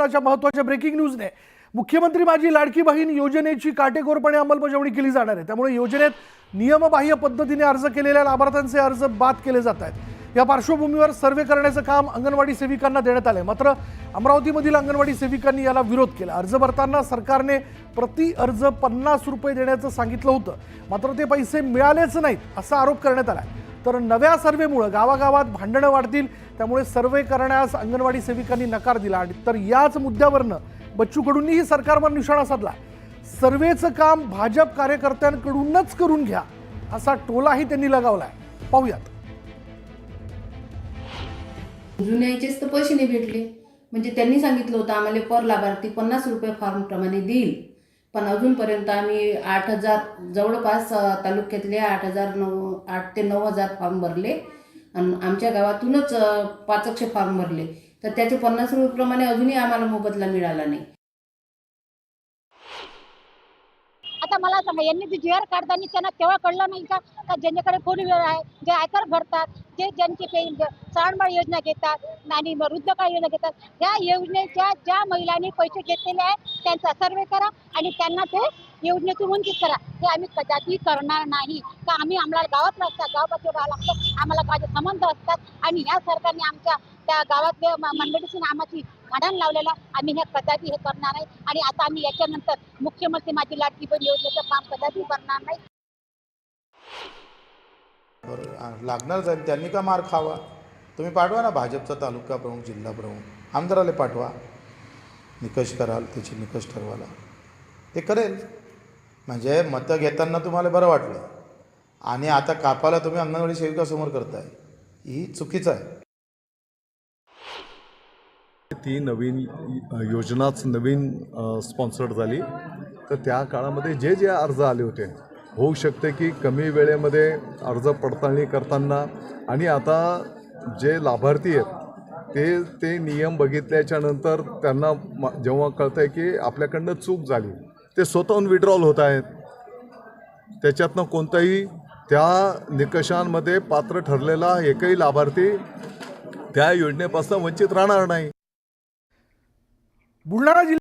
आताच्या महत्त्वाच्या ब्रेकिंग न्यूजने मुख्यमंत्री माझी लाडकी बहीण योजनेची काटेकोरपणे अंमलबजावणी केली जाणार आहे. त्यामुळे योजनेत नियमबाह्य पद्धतीने अर्ज केलेल्या लाभार्थ्यांचे अर्ज बाद केले जात आहेत. या पार्श्वभूमीवर सर्वे करण्याचं काम अंगणवाडी सेविकांना देण्यात आलं मात्र अमरावतीमधील अंगणवाडी सेविकांनी याला विरोध केला. अर्ज भरताना सरकारने प्रति अर्ज पन्नास रुपये देण्याचं सांगितलं होतं. मात्र ते पैसे मिळालेच नाहीत असा आरोप करण्यात आला आहे तर नव्या सर्वेमुळे गावागावात भांडणं वाढतील त्यामुळे सर्वे करण्यास अंगणवाडी सेविकांनी नकार दिला. आणि तर याच मुद्द्यावरनं बच्चू कडूंनीही सरकारवर निशाणा साधला. सर्वेचं काम भाजप कार्यकर्त्यांकडूनच करून घ्या असा टोलाही त्यांनी लगावलाय. पाहूयात. जुन्याचेच तर पैसे नाही भेटले. म्हणजे त्यांनी सांगितलं होतं आम्हाला पर लाभार्थी पन्नास रुपये फॉर्म प्रमाणे देईल. पण अजूनपर्यंत आम्ही आठ हजार जवळपास तालुक्यातले आठ हजार नऊ आठ ते नऊ हजार फॉर्म भरले. आणि आमच्या गावातूनच अ, पाचकशे फॉर्म भरले. तर त्याचे पन्नास रुपयेप्रमाणे अजूनही आम्हाला मोबदला मिळाला नाही. आता मला सांगा यांनी जे जी आर काढताना त्यांना तेव्हा कळलं नाही का? का ज्यांच्याकडे फोर व्हीलर आहे? जे आयकर भरतात जे ज्यांचे श्रावणबाळ योजना घेतात आणि वृद्ध काळ योजना घेतात ह्या योजनेच्या ज्या महिलांनी पैसे घेतलेले आहेत त्यांचा सर्वे करा आणि त्यांना ते योजनेतून वंचित करा. हे आम्ही कदाचित करणार नाही. का आम्ही आम्हाला गावात लागतात गावापासून राहावं लागतं आम्हाला माझे संबंध असतात आणि ह्या सरकारने आमच्या त्या गावातल्या मंडळीची नामाची आम्हाची लावलेला आम्ही हे कदापि हे करणार नाही. आणि आता आम्ही याच्यानंतर मुख्यमंत्री माझी लाडकी बहीण योजनेचं काम कदापि करणार नाही. बरं लागणार जाईल त्यांनी का मार खावा? तुम्ही पाठवा ना भाजपचा तालुका प्रमुख जिल्हा प्रमुख. आमदाराला पाठवा. निकष कराल त्याचे निकष ठरवाला ते करेल. म्हणजे मतं घेताना तुम्हाला बरं वाटलं. आणि आता कापाला तुम्ही अंगणवाडी सेविकासमोर करताय. ही चुकीचं आहे. ती नवीन योजनाच नवीन स्पॉन्सर्ड झाली. तर त्या काळामध्ये जे जे अर्ज आले होते होऊ शकते की कमी वेळेमध्ये अर्ज पडताळणी करताना. आणि आता जे लाभार्थी आहेत ते ते नियम बघितल्याच्या नंतर त्यांना म- जेव्हा कळतं आहे की आपल्याकडनं चूक झाली ते स्वतःहून विड्रॉल होत आहेत. त्याच्यातनं कोणताही त्या निकषांमध्ये पात्र ठरलेला एकही लाभार्थी त्या योजनेपासून वंचित राहणार नाही. बुलढाणा जिल्हा